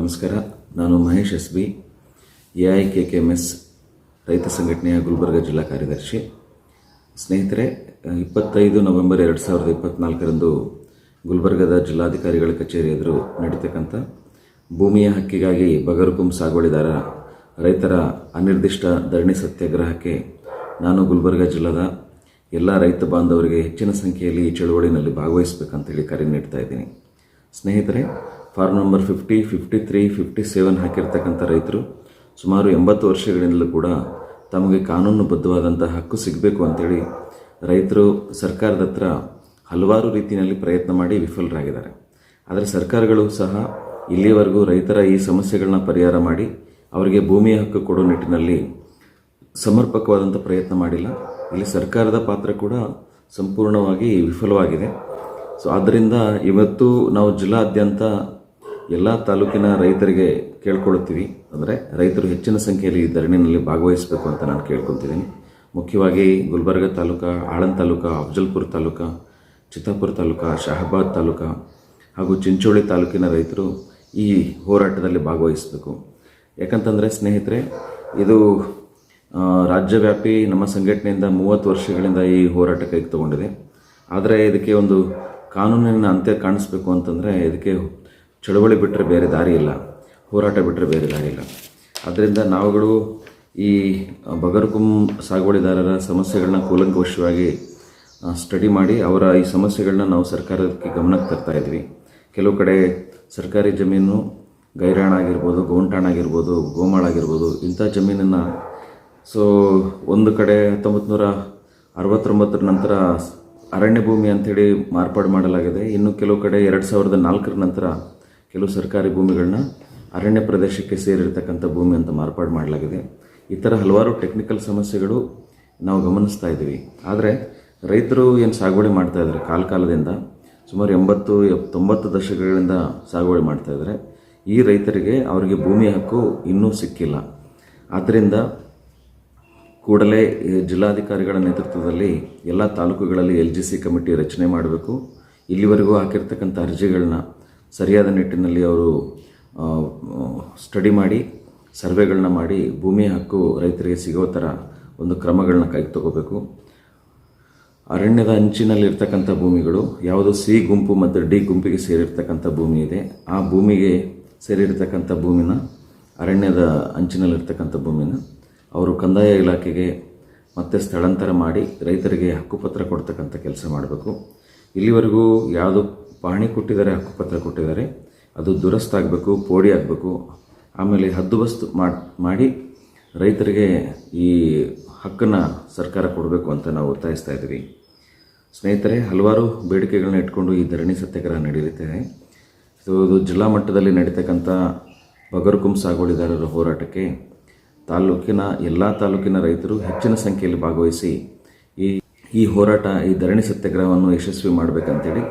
ನಮಸ್ಕಾರ, ನಾನು Mahesh S B, A I K K S ರೈತ ಸಂಘಟನೆಯ ಗುಲ್ಬರ್ಗ ಜಿಲ್ಲಾ ಕಾರ್ಯದರ್ಶಿ. ಸ್ನೇಹಿತರೆ, ಇಪ್ಪತ್ತೈದು ನವೆಂಬರ್ ಎರಡು ಸಾವಿರದ ಇಪ್ಪತ್ನಾಲ್ಕರಂದು ಗುಲ್ಬರ್ಗದ ಜಿಲ್ಲಾಧಿಕಾರಿಗಳ ಕಚೇರಿ ಎದುರು ನಡೀತಕ್ಕಂಥ ಭೂಮಿಯ ಹಕ್ಕಿಗಾಗಿ ಬಗರುಕುಂ ಸಾಗುವಳಿದಾರ ರೈತರ ಅನಿರ್ದಿಷ್ಟ ಧರಣಿ ಸತ್ಯಾಗ್ರಹಕ್ಕೆ ನಾನು ಗುಲ್ಬರ್ಗ ಜಿಲ್ಲಾದ ಎಲ್ಲ ರೈತ ಬಾಂಧವರಿಗೆ ಹೆಚ್ಚಿನ ಸಂಖ್ಯೆಯಲ್ಲಿ ಈ ಚಳುವಳಿನಲ್ಲಿ ಭಾಗವಹಿಸಬೇಕಂತೇಳಿ ಕರೆ ನೀಡ್ತಾ ಇದ್ದೀನಿ. ಸ್ನೇಹಿತರೆ form number fifty fifty three fifty seven ಹಾಕಿರ್ತಕ್ಕಂಥ ರೈತರು ಸುಮಾರು ಎಂಬತ್ತು ವರ್ಷಗಳಿಂದಲೂ ಕೂಡ ತಮಗೆ ಕಾನೂನುಬದ್ಧವಾದಂಥ ಹಕ್ಕು ಸಿಗಬೇಕು ಅಂತೇಳಿ ರೈತರು ಸರ್ಕಾರದ ಹತ್ರ ಹಲವಾರು ರೀತಿಯಲ್ಲಿ ಪ್ರಯತ್ನ ಮಾಡಿ ವಿಫಲರಾಗಿದ್ದಾರೆ. ಆದರೆ ಸರ್ಕಾರಗಳು ಸಹ ಇಲ್ಲಿಯವರೆಗೂ ರೈತರ ಈ ಸಮಸ್ಯೆಗಳನ್ನ ಪರಿಹಾರ ಮಾಡಿ ಅವರಿಗೆ ಭೂಮಿಯ ಹಕ್ಕು ಕೊಡೋ ನಿಟ್ಟಿನಲ್ಲಿ ಸಮರ್ಪಕವಾದಂಥ ಪ್ರಯತ್ನ ಮಾಡಿಲ್ಲ. ಇಲ್ಲಿ ಸರ್ಕಾರದ ಪಾತ್ರ ಕೂಡ ಸಂಪೂರ್ಣವಾಗಿ ವಿಫಲವಾಗಿದೆ. ಸೊ ಆದ್ದರಿಂದ ಇವತ್ತು ನಾವು ಜಿಲ್ಲಾದ್ಯಂತ ಎಲ್ಲ ತಾಲೂಕಿನ ರೈತರಿಗೆ ಕೇಳ್ಕೊಳ್ತೀವಿ ಅಂದರೆ ರೈತರು ಹೆಚ್ಚಿನ ಸಂಖ್ಯೆಯಲ್ಲಿ ಧರಣಿನಲ್ಲಿ ಭಾಗವಹಿಸಬೇಕು ಅಂತ ನಾನು ಕೇಳ್ಕೊತಿದ್ದೀನಿ ಮುಖ್ಯವಾಗಿ ಗುಲ್ಬರ್ಗ ತಾಲೂಕು ಆಳಂದ ತಾಲೂಕು, ಅಫಜಲ್ಪುರ ತಾಲೂಕು, ಚಿತ್ತಾಪುರ ತಾಲೂಕು, ಶಹಾಬಾದ್ ತಾಲೂಕು ಹಾಗೂ ಚಿಂಚೋಳಿ ತಾಲೂಕಿನ ರೈತರು ಈ ಹೋರಾಟದಲ್ಲಿ ಭಾಗವಹಿಸಬೇಕು. ಯಾಕಂತಂದರೆ, ಸ್ನೇಹಿತರೆ, ಇದು ರಾಜ್ಯವ್ಯಾಪಿ ನಮ್ಮ ಸಂಘಟನೆಯಿಂದ ಮೂವತ್ತು ವರ್ಷಗಳಿಂದ ಈ ಹೋರಾಟ ಕೈಗೆ ತಗೊಂಡಿದೆ. ಆದರೆ ಇದಕ್ಕೆ ಒಂದು ಕಾನೂನಿನ ಅಂತ್ಯ ಕಾಣಿಸ್ಬೇಕು ಅಂತಂದರೆ, ಇದಕ್ಕೆ ಚಳವಳಿ ಬಿಟ್ಟರೆ ಬೇರೆ ದಾರಿ ಇಲ್ಲ. ಹೋರಾಟ ಬಿಟ್ಟರೆ ಬೇರೆ ದಾರಿ ಇಲ್ಲ. ಆದ್ದರಿಂದ ನಾವುಗಳು ಈ ಬಗರ್ಕುಂ ಸಾಗುವಳಿದಾರರ ಸಮಸ್ಯೆಗಳನ್ನ ಕೂಲಂಕಷವಾಗಿ ಸ್ಟಡಿ ಮಾಡಿ ಅವರ ಈ ಸಮಸ್ಯೆಗಳನ್ನ ನಾವು ಸರ್ಕಾರಕ್ಕೆ ಗಮನಕ್ಕೆ ತರ್ತಾ ಇದ್ವಿ. ಕೆಲವು ಕಡೆ ಸರ್ಕಾರಿ ಜಮೀನು ಗೈರಾಣ ಆಗಿರ್ಬೋದು, ಗೋಂಟಾಣ ಆಗಿರ್ಬೋದು, ಗೋಮಾಳ ಆಗಿರ್ಬೋದು, ಇಂಥ ಜಮೀನನ್ನು ಸೊ, ಒಂದು ಕಡೆ ಹತ್ತೊಂಬತ್ತು ನೂರ ಅರವತ್ತೊಂಬತ್ತರ ನಂತರ ಅರಣ್ಯ ಭೂಮಿ ಅಂಥೇಳಿ ಮಾರ್ಪಾಡು ಮಾಡಲಾಗಿದೆ. ಇನ್ನು ಕೆಲವು ಕಡೆ ಎರಡು ಸಾವಿರದ ನಾಲ್ಕರ ನಂತರ ಕೆಲವು ಸರ್ಕಾರಿ ಭೂಮಿಗಳನ್ನ ಅರಣ್ಯ ಪ್ರದೇಶಕ್ಕೆ ಸೇರಿರ್ತಕ್ಕಂಥ ಭೂಮಿ ಅಂತ ಮಾರ್ಪಾಡು ಮಾಡಲಾಗಿದೆ. ಈ ಥರ ಹಲವಾರು ಟೆಕ್ನಿಕಲ್ ಸಮಸ್ಯೆಗಳು ನಾವು ಗಮನಿಸ್ತಾ ಇದ್ದೀವಿ. ಆದರೆ ರೈತರು ಏನು ಸಾಗುವಳಿ ಮಾಡ್ತಾ ಇದ್ದಾರೆ? ಕಾಲ ಕಾಲದಿಂದ ಸುಮಾರು ಎಂಬತ್ತು, ತೊಂಬತ್ತು ದಶಕಗಳಿಂದ ಸಾಗುವಳಿ ಮಾಡ್ತಾ ಇದ್ದಾರೆ. ಈ ರೈತರಿಗೆ ಅವರಿಗೆ ಭೂಮಿ ಹಕ್ಕು ಇನ್ನೂ ಸಿಕ್ಕಿಲ್ಲ. ಆದ್ದರಿಂದ ಕೂಡಲೇ ಜಿಲ್ಲಾಧಿಕಾರಿಗಳ ನೇತೃತ್ವದಲ್ಲಿ ಎಲ್ಲ ತಾಲೂಕುಗಳಲ್ಲಿ ಎಲ್ ಜಿ ಸಿ ಕಮಿಟಿ ರಚನೆ ಮಾಡಬೇಕು. ಇಲ್ಲಿವರೆಗೂ ಹಾಕಿರ್ತಕ್ಕಂಥ ಅರ್ಜಿಗಳನ್ನ ಸರಿಯಾದ ನಿಟ್ಟಿನಲ್ಲಿ ಅವರು ಸ್ಟಡಿ ಮಾಡಿ, ಸರ್ವೆಗಳನ್ನ ಮಾಡಿ, ಭೂಮಿ ಹಕ್ಕು ರೈತರಿಗೆ ಸಿಗೋ ಥರ ಒಂದು ಕ್ರಮಗಳನ್ನ ಕೈ ತಗೋಬೇಕು. ಅರಣ್ಯದ ಅಂಚಿನಲ್ಲಿರ್ತಕ್ಕಂಥ ಭೂಮಿಗಳು, ಯಾವುದು ಸಿ ಗುಂಪು ಮತ್ತು ಡಿ ಗುಂಪಿಗೆ ಸೇರಿರ್ತಕ್ಕಂಥ ಭೂಮಿ ಇದೆ. ಆ ಭೂಮಿಗೆ ಸೇರಿರ್ತಕ್ಕಂಥ ಭೂಮಿನ, ಅರಣ್ಯದ ಅಂಚಿನಲ್ಲಿರ್ತಕ್ಕಂಥ ಭೂಮಿನ ಅವರು ಕಂದಾಯ ಇಲಾಖೆಗೆ ಮತ್ತೆ ಸ್ಥಳಾಂತರ ಮಾಡಿ ರೈತರಿಗೆ ಹಕ್ಕುಪತ್ರ ಕೊಡ್ತಕ್ಕಂಥ ಕೆಲಸ ಮಾಡಬೇಕು. ಇಲ್ಲಿವರೆಗೂ ಯಾವುದು ಪಹಣಿ ಕೊಟ್ಟಿದ್ದಾರೆ, ಹಕ್ಕುಪತ್ರ ಕೊಟ್ಟಿದ್ದಾರೆ. ಅದು ದುರಸ್ತ ಆಗಬೇಕು, ಪೋಡಿ ಆಗಬೇಕು. ಆಮೇಲೆ ಹದ್ದುಬಸ್ತು ಮಾಡ್, ಮಾಡಿ ರೈತರಿಗೆ ಈ ಹಕ್ಕನ್ನು ಸರ್ಕಾರ ಕೊಡಬೇಕು ಅಂತ ನಾವು ಒತ್ತಾಯಿಸ್ತಾ ಇದ್ದೀವಿ. ಸ್ನೇಹಿತರೆ, ಹಲವಾರು ಬೇಡಿಕೆಗಳನ್ನ ಇಟ್ಕೊಂಡು ಈ ಧರಣಿ ಸತ್ಯಾಗ್ರಹ ನಡೆಯುತ್ತೆ ಸೊ ಇದು ಜಿಲ್ಲಾ ಮಟ್ಟದಲ್ಲಿ ನಡೀತಕ್ಕಂಥ ಬಗರ್ಕುಂ ಸಾಗುವಳಿದಾರರ ಹೋರಾಟಕ್ಕೆ ತಾಲೂಕಿನ ಎಲ್ಲ ತಾಲೂಕಿನ ರೈತರು ಹೆಚ್ಚಿನ ಸಂಖ್ಯೆಯಲ್ಲಿ ಭಾಗವಹಿಸಿ ಈ ಈ ಹೋರಾಟ, ಈ ಧರಣಿ ಸತ್ಯಾಗ್ರಹವನ್ನು ಯಶಸ್ವಿ ಮಾಡಬೇಕಂತೇಳಿ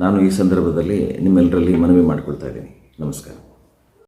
ನಾನು ಈ ಸಂದರ್ಭದಲ್ಲಿ ನಿಮ್ಮೆಲ್ಲರಲ್ಲಿ ಮನವಿ ಮಾಡಿಕೊಳ್ತಾ ಇದ್ದೀನಿ. ನಮಸ್ಕಾರ.